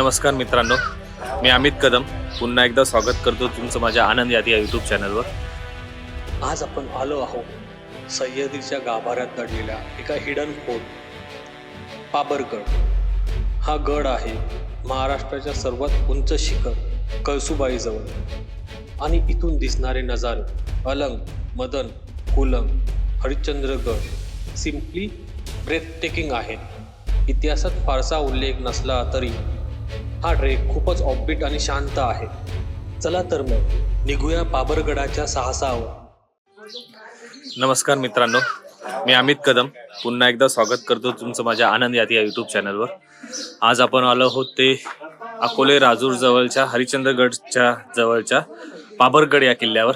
नमस्कार मित्रांनो मी अमित कदम. पुन्हा एकदा स्वागत करतो तुमचं माझ्या आनंद यादी या यूट्यूब चॅनलवर आज आपण आलो आहोत सह्याद्रीच्या गाभाऱ्यात दडलेल्या एका हिडन फोर्ट पाबरगड. हा गड आहे महाराष्ट्राच्या सर्वात उंच शिखर कळसुबाईजवळ. आणि इथून दिसणारे नजारे Alang Madan Kulang Harishchandragad simply breathtaking आहेत. इतिहासात फारसा उल्लेख नसला तरी हा ट्रेक खूपच ऑफबीट आणि शांत आहे. चला तर मग निघूया पाबरगडाच्या साहसावर. नमस्कार मित्रांनो मी अमित कदम. पुन्हा एकदा स्वागत करतो तुमचं माझ्या आनंद यादी या यूट्यूब चॅनलवर आज आपण आलो आहोत ते अकोले राजूर जवळच्या हरिश्चंद्रगडच्या जवळच्या पाबरगड या किल्ल्यावर.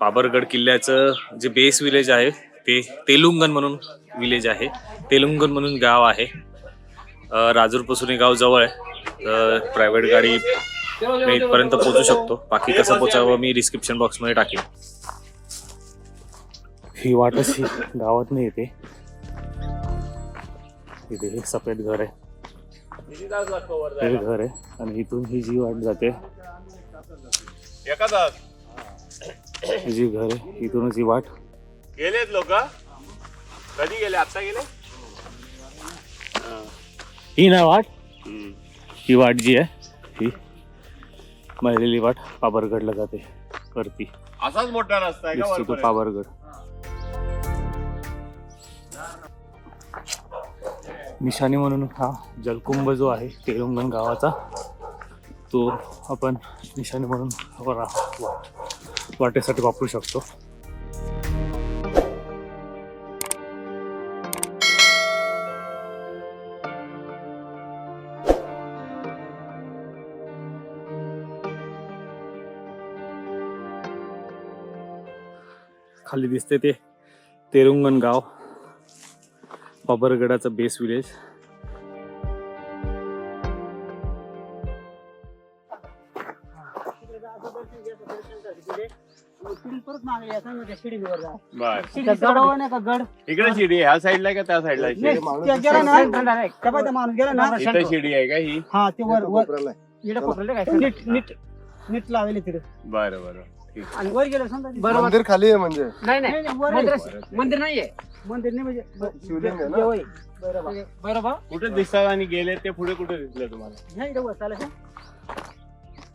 पाबरगड किल्ल्याचं जे बेस विलेज आहे ते तेलुंगण म्हणून विलेज आहे. तेलुंगण म्हणून गाव आहे. राजूरपासून हे गाव जवळ आहे. प्रायव्हेट गाडी मी इथपर्यंत पोहोचू शकतो. बाकी कसं पोचावं मी डिस्क्रिप्शन बॉक्समध्ये टाकेन. ही वाट अशी गावात नाही येते. इथे हे सफेद घर आहे. हे घर आहे आणि इथून ही जी वाट जाते. ही जी घर आहे इथूनच ही वाट. गेलेत लोक. कधी गेले? आता गेले? ही ना वाट ही वाट जी आहे ही महिलेली वाट पाबरगडला जाते करती असाच मोठा रस्ता आहे दिसतो तो? पाबरगड. निशाणी म्हणून हा जलकुंभ जो आहे तेलंगण गावाचा तो आपण निशाणी म्हणून वा- वाटेसाठी वापरू शकतो. खाली दिसते ते. तेरुंगण गाव. बाबरगडाचं बेस विलेज बर इकडे शिडी आहे. ह्या साईडला का त्या साईडला आहे? शिडी? इथं शिडी आहे का ही? हा ते वर वर. इकडे पकडले काय? नीट नीट नीट लावले तिथे बरं बरं. आणि वर गेलं समजा बरोबर. मंदिर खाली आहे म्हणजे. नाही नाही. वर मंदिर नाहीये मंदिर नाही म्हणजे शिवलिंग आहे ना? देव आहे. बरोबर. बरोबर कुठे दिसतात आणि गेले ते पुढे कुठे दिसले तुम्हाला? नाही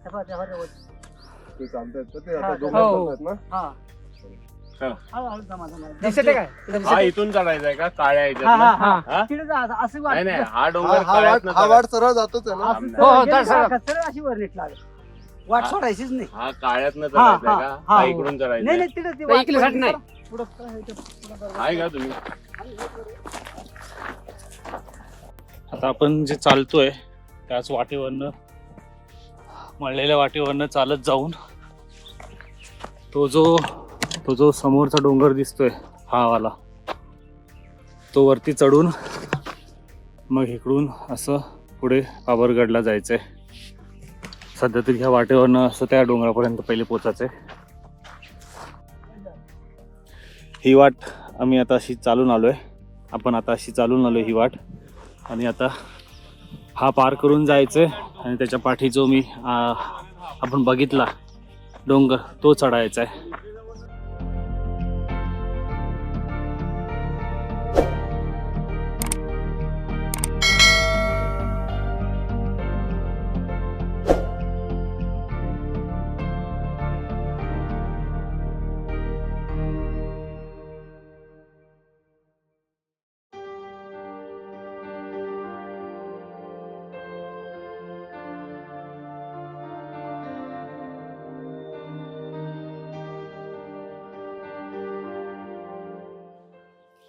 पहा, पहा. ते ते हा, आता दोघं हो. चालतायत ना? हा. हा. हळूहळू जमा जमा. दिसते काय? हा इथून चढायचा आहे का? काळ्या हा हा हा. हा? तिकडे जा असं- नाही हा हा डोंगर हा वाट काळ्यातनं हा चढायचा. वाट सरळ जातोच आहे ना? असं हो, हो, सरळ अशी वर नीट लागेल. वाट. सोडायचीच नाही हा काळ्यातनं हा, चढायचा आहे हा, का हा. हा इकडून नाही नाही तिकडे ती वाट इकडेसाठी नाही. पुढं काय आहे ते, पुढं बरोबर. आहे का तुम्ही आता आपण जे चालतोय त्याच वाटेवरनं मळलेल्या वाटेवरनं चालत जाऊन तो जो तो जो समोरचा डोंगर दिसतोय हा वाला तो वरती चढून मग इकडून असं पुढे पाबरगडला जायचंय सध्या तरी ह्या वाटेवरनं असं त्या डोंगरापर्यंत पहिले पोचायचंय. ही वाट आम्ही आता अशी चालून आलो आहे आपण आता अशी चालून आलो ही वाट. आणि आता हा पार करून जायचंय आणि त्याच्या पाठी जो मी आपण बघितला डोंगर तो चढायचा आहे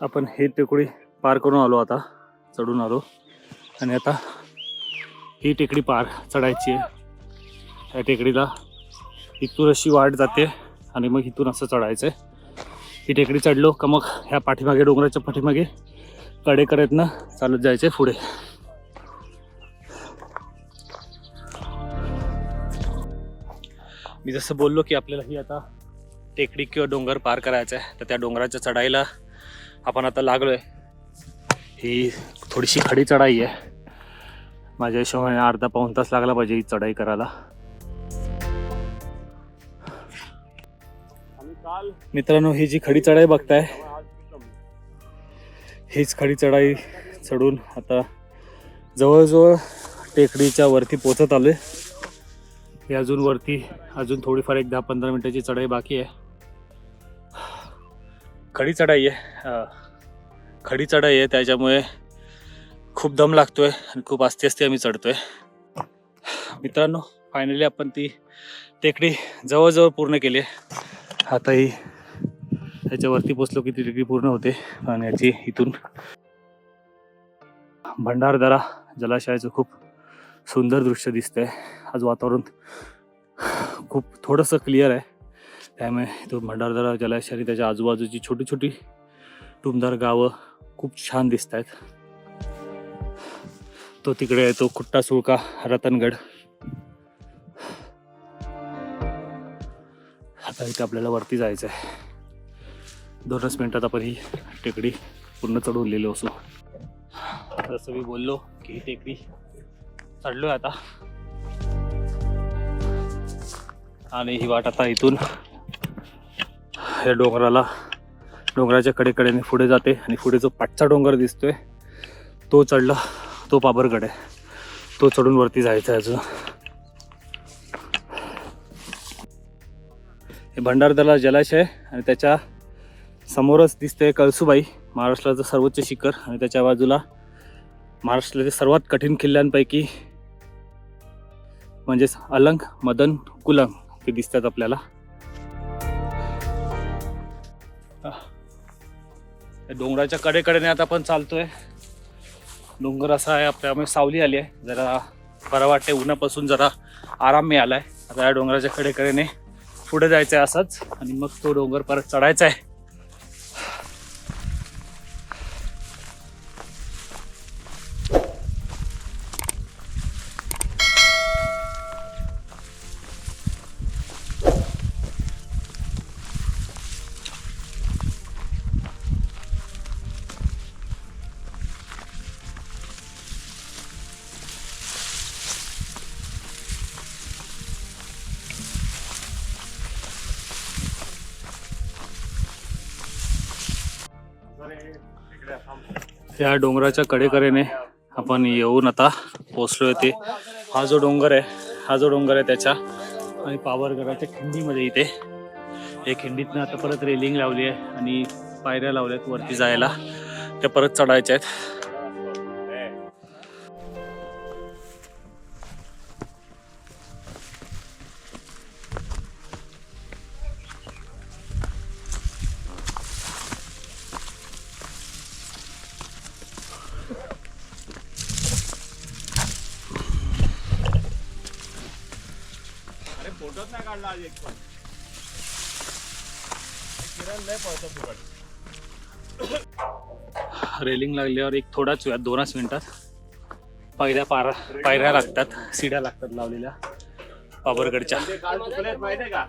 आपण हे टेकडी पार करून आलो आता चढून आलो. आणि आता ही टेकडी पार चढायची आहे. त्या टेकडीला इथून अशी वाट जाते आणि मग इथून असं चढायचं आहे ही टेकडी चढलो का मग ह्या पाठीमागे डोंगराच्या पाठीमागे कडेकडेतनं चालत जायचे पुढे. मी जसं बोललो की आपल्याला ही आता टेकडी किंवा डोंगर पार करायचा आहे तर त्या डोंगराच्या चढाईला आपण आता लागलोय. ही थोडीशी खडी चढाई आहे. माझ्या हिशोबाने अर्धा पाऊण तास लागला पाहिजे ही चढाई करायला. मित्रांनो ही जी खडी चढाई बघताय हीच खडी चढाई चढून आता जवळजवळ टेकडीच्या वरती पोचत आलोय. ही अजून वरती अजून थोडीफार एक दहा पंधरा मिनिटाची चढाई बाकी आहे. खडी चढाई आहे. खडी चढाई आहे त्याच्यामुळे खूप दम लागतोय आणि खूप आस्ते आस्ते आम्ही चढतोय. मित्रांनो फायनली आपण ती टेकडी जवळजवळ पूर्ण केली आहे. आता ही त्याच्यावरती पोचलो की ती टेकडी पूर्ण होते. आणि याची इथून भंडारदरा जलाशयाचं खूप सुंदर दृश्य दिसतंय. आज वातावरण खूप थोडंसं क्लिअर आहे. त्यामुळे तो भंडारदरा जलाशय आणि त्याच्या आजूबाजूची छोटी छोटी टुमदार गावं खूप छान दिसत आहेत. तो तिकडे आहे तो खुट्टा सुळका रतनगड. आता इथे आपल्याला वरती जायचं आहे दोनच मिनिटात आपण ही टेकडी पूर्ण चढवून लिहिलो असू. जसं मी बोललो की ही टेकडी चढलोय आता. आणि ही वाट आता इथून ह्या डोंगराला. डोंगराच्या कडेकडेने पुढे जाते आणि पुढे जो पाठचा डोंगर दिसतोय तो चढला तो पाबरगड आहे. तो चढून वरती जायचा आहे अजून. हे भंडारदरा जलाशय आणि त्याच्या समोरच दिसते कळसुबाई महाराष्ट्राचं सर्वोच्च शिखर आणि त्याच्या बाजूला महाराष्ट्रातील सर्वात कठीण किल्ल्यांपैकी म्हणजेच अलंग मदन कुलंग ते दिसतात आपल्याला. डोंगराच्या कडेकडेने आता आपण चालतोय. डोंगर असा आहे त्यामुळे सावली आली आहे. जरा बरं वाटते उन्हापासून जरा आराम मिळालाय. आता या डोंगराच्या कडेकडेने पुढे जायचं आहे असंच. आणि मग तो डोंगर परत चढायचा आहे या डोंगराच्या कडेकडेने आपण येऊन आता पोचलो ते. हा जो डोंगर आहे हा जो डोंगर आहे त्याच्या आणि पावरगडाच्या खिंडीमध्ये इथे. या खिंडीतनं आता परत रेलिंग लावली आहे आणि पायऱ्या लावल्यात वरती जायला. त्या परत चढायच्या आहेत. काढला आज एक पण. किरण लय पळतो फुकट. रेलिंग लागल्यावर एक थोडाच वेळात दोनच मिनिटात पायऱ्या पारा पायऱ्या लागतात सिड्या लागतात लावलेल्या पाबरगडच्या ते काल चुकलेत माहितीये का?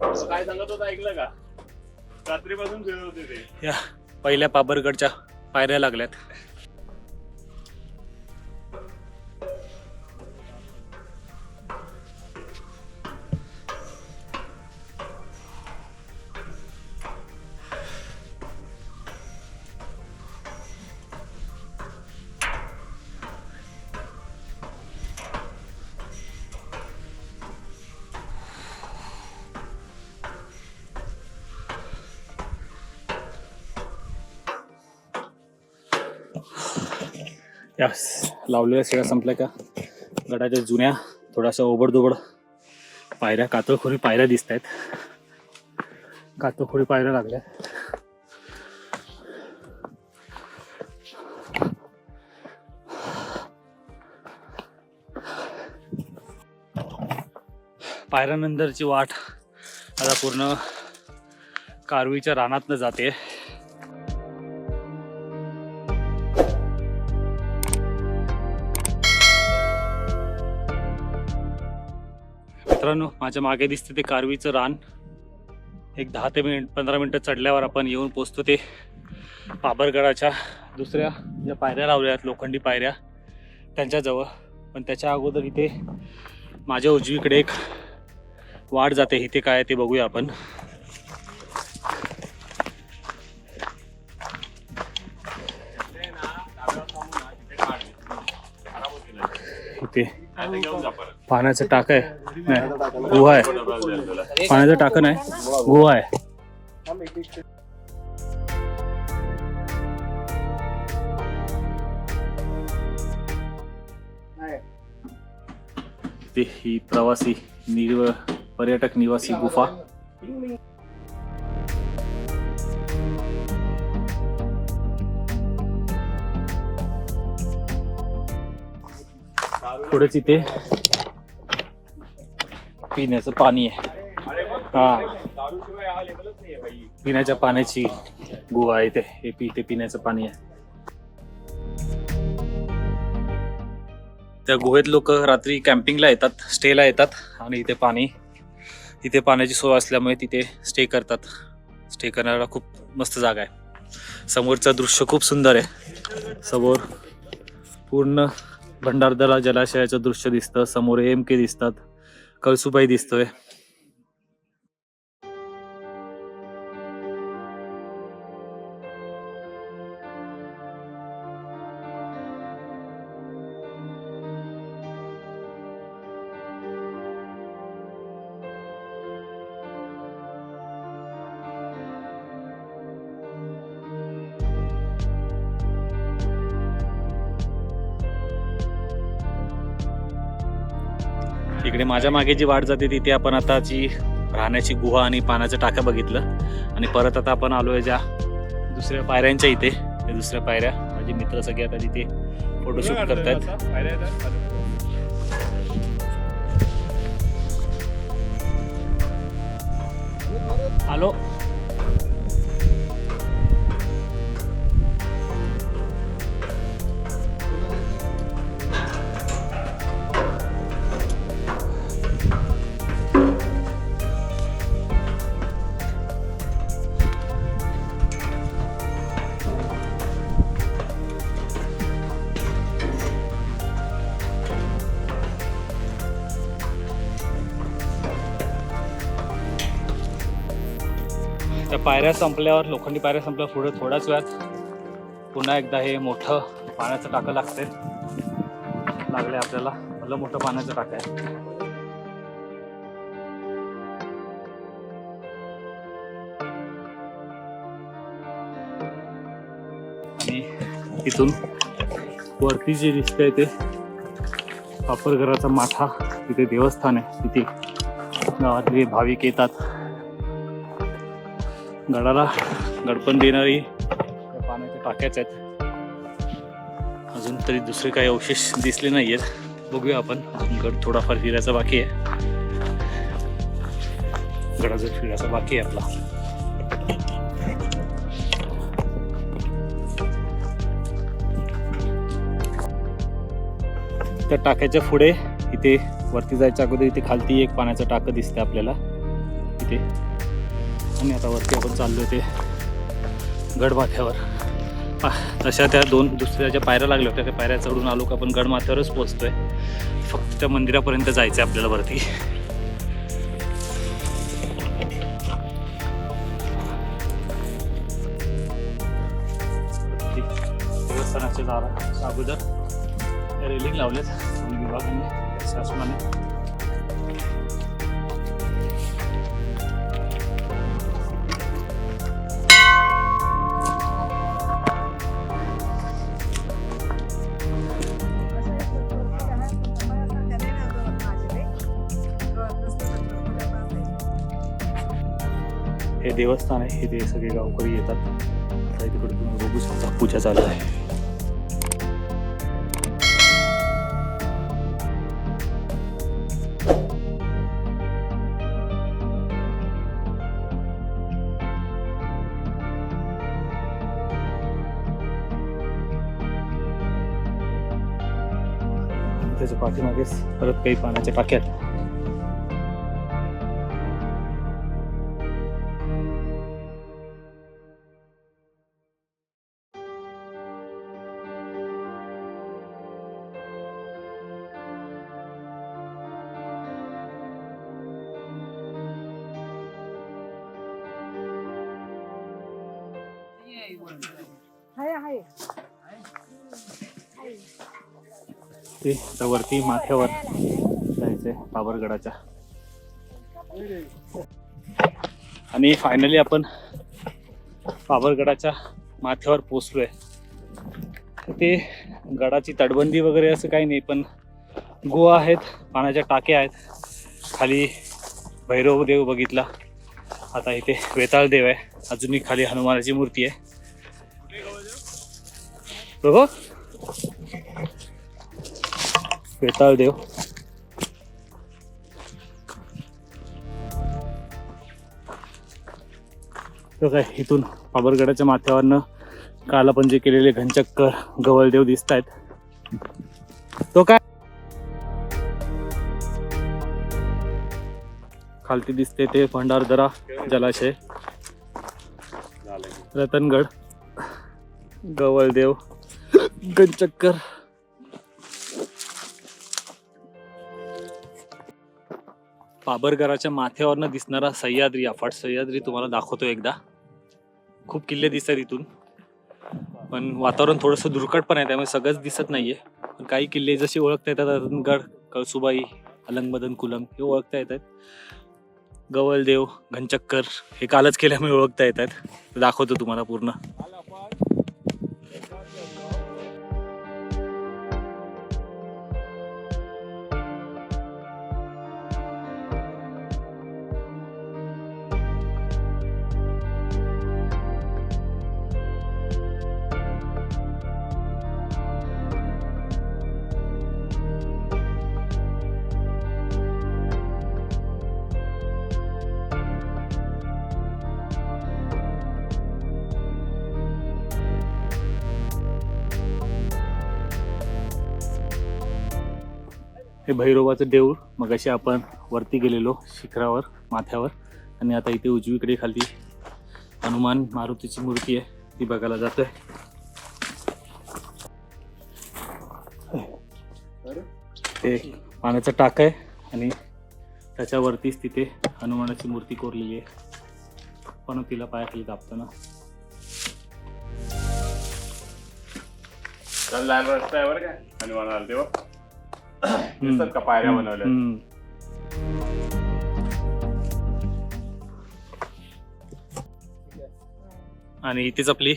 तो काय सांगत होता ऐकलं का? रात्रीपासून फिरत होते ते. या पहिल्या पाबरगडच्या पायऱ्या लागल्यात. या लावलेल्या शेळ्या संपल्या का? गडाच्या जुन्या थोड्याशा ओबडधोबड पायऱ्या कातळखोरी पायऱ्या दिसत आहेत कातळखोरी पायऱ्या लागल्या पायऱ्यानंतरची वाट आता पूर्ण कारवीच्या रानातनं जाते मित्रांनो माझ्या मागे दिसते ते कारवीचं रान. एक दहा ते मिनिट पंधरा मिनटं चढल्यावर आपण येऊन पोचतो ते पाबरगडाच्या दुसऱ्या ज्या पायऱ्या लावल्या आहेत लोखंडी पायऱ्या त्यांच्याजवळ. पण त्याच्या अगोदर इथे माझ्या उजवीकडे एक वाट जाते इथे काय आहे ते बघूया आपण. पाण्याचं टाक आहे. नाही गुहा आहे. पाण्याचं टाक नाही गुहा आहे. ते ही प्रवासी निव पर्यटक निवासी गुफा. पुढेच इथे पिण्याचं पाणी आहे. हा. पिण्याच्या पाण्याची गुहा आहे ते हे इथे पिण्याचं पाणी आहे. त्या गुहेत लोक रात्री कॅम्पिंगला येतात स्टेला येतात आणि इथे पाणी इथे पाण्याची सोय असल्यामुळे तिथे स्टे करतात. स्टे करण्याला खूप मस्त जागा आहे. समोरचं दृश्य खूप सुंदर आहे. समोर पूर्ण भंडारदरा जलाशयाचं दृश्य दिसतं समोर एम के दिसतात कळसुबाई दिसतोय. इकडे माझ्या मागे जी वाट जाते तिथे आपण आता जी राहण्याची गुहा आणि पाण्याचं टाकं बघितलं. आणि परत आता आपण आलोय ज्या दुसऱ्या पायऱ्यांच्या इथे. त्या दुसऱ्या पायऱ्या. माझे मित्र सगळे आता तिथे फोटोशूट करतायत. आलो पायऱ्या संपल्यावर लोखंडी पायऱ्या संपल्यावर पुढे थोड्याच वेळात पुन्हा एकदा हे मोठं पाण्याचं टाकं लागते लागले आपल्याला. भलं मोठं पाण्याचं टाकं आहे. आणि तिथून वरती जे दिसतंय ते वापरघराचा माठा तिथे देवस्थान आहे. तिथे गावातले भाविक येतात. गडाला गडपण देणारी पाण्याच्या टाक्याच आहेत. अजून तरी दुसरे काही अवशेष दिसले नाही आहेत बघूया आपण. अजून गड थोडाफार फिरायचा बाकी आहे. गडाचा फिरायचा बाकी आहे आपला. त्या टाक्याच्या पुढे इथे वरती जायच्या अगोदर इथे खालती एक पाण्याचं टाकं दिसतं आपल्याला. इथे. आणि आता वरती आपण चाललोय ते गडमाथ्यावर. तशा त्या दोन दुसऱ्या ज्या पायऱ्या लागल्या होत्या त्या पायऱ्या चढून आलो का आपण गडमाथ्यावरच पोहोचतोय. फक्त त्या मंदिरापर्यंत जायचं आहे आपल्याला वरती. देवस्थानाच्या दारा अगोदर रेलिंग लावलेत विभागाने शासनाने देवस्थान आहे इथे सगळे गावकरी येतात. आता तिकडे तुम्ही बघू शकता पूजा चालू आहे. त्याच्या पाठीमागेच परत काही पाण्याच्या टाक्यात ते आता वरती माथ्यावर जायचंय बाबरगडाच्या. आणि फायनली आपण बाबरगडाच्या माथ्यावर पोचलोय ते गडाची तटबंदी वगैरे असं काही नाही पण गुहा आहेत पाण्याच्या टाक्या आहेत. खाली भैरव देव बघितला. आता इथे वेताळ देव आहे. अजूनही खाली हनुमानाची मूर्ती आहे. बघ वेताळ देव तो काय इथून बाबरगडाच्या माथ्यावरनं काल आपण जे केलेले घनचक्कर गवळदेव दिसत आहेत तो काय? खालती दिसते ते भंडारदरा जलाशय. रतनगड. गवळदेव घनचक्कर पाबरगराच्या माथ्यावरनं दिसणारा सह्याद्री अफाट सह्याद्री तुम्हाला दाखवतो एकदा. खूप किल्ले दिसतात इथून. पण वातावरण थोडंसं दुर्कट पण आहे त्यामुळे सगळंच दिसत नाहीये. पण काही किल्ले जसे ओळखता येतात रतनगड कळसुबाई अलंगमदन कुलंग हे ओळखता येतात. गवलदेव घनचक्कर हे कालच केल्यामुळे ओळखता येतात. दाखवतो तुम्हाला पूर्ण. हे भैरोबाचं देऊळ मगाशी आपण वरती गेलेलो शिखरावर माथ्यावर. आणि आता इथे उजवीकडे खाली हनुमान मारुतीची मूर्ती आहे ती बघायला जातोय. ते पाण्याचा टाक आहे आणि त्याच्यावरतीच तिथे हनुमानाची मूर्ती कोरलेली आहे. पण तिला पायाखाली दाबताना चल लाल रस्ता आहे बरं का? हनुमान आला तेव्हा दिसतात का पायऱ्या बनवल्या हम्म. आणि इथेच आपली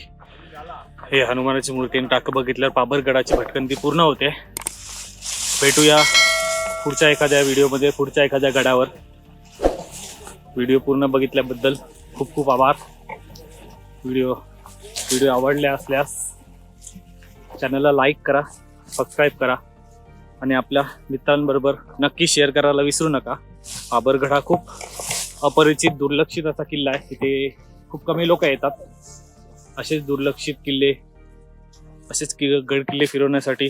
हे हनुमानाची मूर्ती आणि टाक बघितल्यावर पाबरगडाची भटकंती पूर्ण होते. भेटूया पुढच्या एखाद्या व्हिडिओमध्ये पुढच्या एखाद्या गडावर. व्हिडिओ पूर्ण बघितल्याबद्दल खूप खूप आभार. व्हिडिओ व्हिडिओ आवडले असल्यास चॅनलला लाईक करा सबस्क्राईब करा. आणि आपल्या मित्रांबरोबर नक्की शेअर करायला विसरू नका. आबरगड हा खूप अपरिचित दुर्लक्षित असा किल्ला आहे. तिथे खूप कमी लोक येतात. असेच दुर्लक्षित किल्ले असेच कि गड किल्ले फिरवण्यासाठी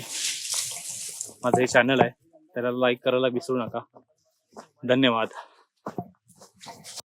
माझं हे चॅनल आहे. त्याला लाईक करायला विसरू नका. धन्यवाद.